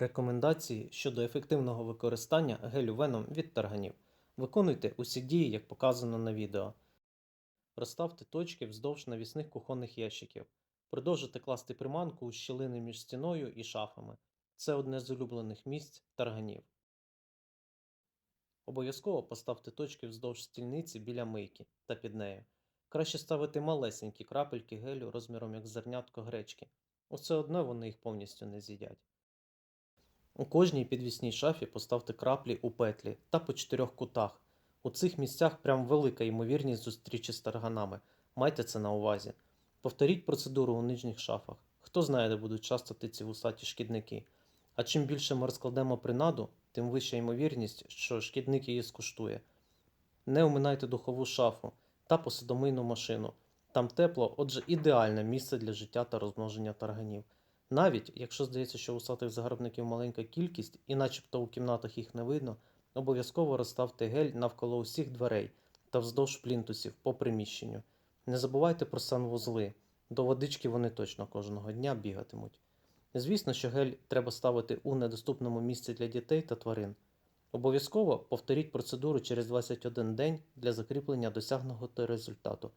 Рекомендації щодо ефективного використання гелю веном від тарганів. Виконуйте усі дії, як показано на відео. Розставте точки вздовж навісних кухонних ящиків. Продовжуйте класти приманку у щілини між стіною і шафами. Це одне з улюблених місць тарганів. Обов'язково поставте точки вздовж стільниці біля мийки та під нею. Краще ставити малесенькі крапельки гелю розміром як зернятко гречки. Усе одно вони їх повністю не з'їдять. У кожній підвісній шафі поставте краплі у петлі та по чотирьох кутах. У цих місцях прям велика ймовірність зустрічі з тарганами. Майте це на увазі. Повторіть процедуру у нижніх шафах. Хто знає, де будуть частити ці вусаті шкідники. А чим більше ми розкладемо принаду, тим вища ймовірність, що шкідник її скуштує. Не оминайте духову шафу та посудомийну машину. Там тепло, отже, ідеальне місце для життя та розмноження тарганів. Навіть якщо здається, що усатих загарбників маленька кількість, і начебто у кімнатах їх не видно, обов'язково розставте гель навколо усіх дверей та вздовж плінтусів по приміщенню. Не забувайте про санвузли, до водички вони точно кожного дня бігатимуть. Звісно, що гель треба ставити у недоступному місці для дітей та тварин. Обов'язково повторіть процедуру через 21 день для закріплення досягнутого результату.